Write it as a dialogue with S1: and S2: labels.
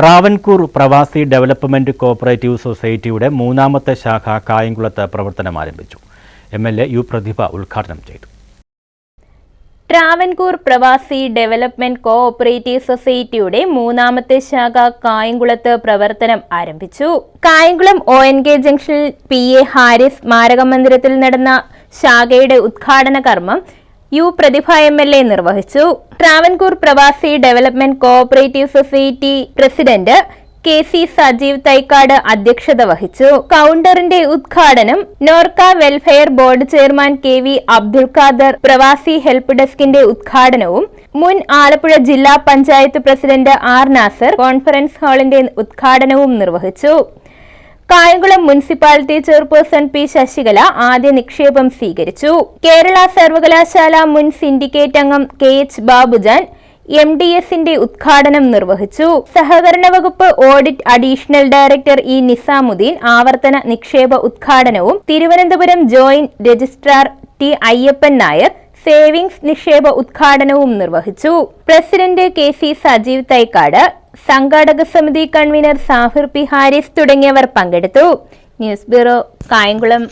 S1: ട്രാവൻകൂർ പ്രവാസി development cooperative സൊസൈറ്റിയുടെ മൂന്നാമത്തെ ശാഖ കായംകുളത്ത് പ്രവർത്തനം ആരംഭിച്ചു. M L A U Prathibha ഉദ്ഘാടനം ചെയ്തു.
S2: ട്രാവൻകൂർ പ്രവാസി ഡെവലപ്മെന്റ് കോഓപ്പറേറ്റീവ് സൊസൈറ്റിയുടെ മൂന്നാമത്തെ ശാഖ കായംകുളത്ത് പ്രവർത്തനം ആരംഭിച്ചു. കായംകുളം ഒ എൻ കെ ജംഗ്ഷനിൽ പി എ ഹാരിസ് സ്മാരക മന്ദിരത്തിൽ നടന്ന ശാഖയുടെ ഉദ്ഘാടന കർമ്മം U Prathibha M L A നിർവഹിച്ചു. Travancore Pravasi development cooperative society president K C Sajeev Thaikkad അധ്യക്ഷത വഹിച്ചു. കൗണ്ടറിന്റെ ഉദ്ഘാടനം Norka welfare board chairman K V Abdul Khader പ്രവാസി ഹെൽപ്പ് ഡെസ്കിന്റെ ഉദ്ഘാടനവും മുൻ ആലപ്പുഴ ജില്ലാ panchayat president R Nasar conference ഹാളിന്റെ ഉദ്ഘാടനവും നിർവഹിച്ചു. Kayamkulam municipality chairperson P Sasikala ആദ്യ നിക്ഷേപം സ്വീകരിച്ചു. കേരള സർവകലാശാല മുൻ സിൻഡിക്കേറ്റ് അംഗം K H Babujan M D എസിന്റെ ഉദ്ഘാടനം നിർവഹിച്ചു. സഹകരണ വകുപ്പ് audit additional director E Nizamuddin ആവർത്തന നിക്ഷേപ ഉദ്ഘാടനവും Thiruvananthapuram joint registrar T Ayyappan Nair savings നിക്ഷേപ ഉദ്ഘാടനവും നിർവഹിച്ചു. President K C Sajeev Thaikkad സംഘാടക സമിതി കൺവീനർ സാഹിർ പി ഹാരിസ് തുടങ്ങിയവർ പങ്കെടുത്തു. News bureau Kayamkulam.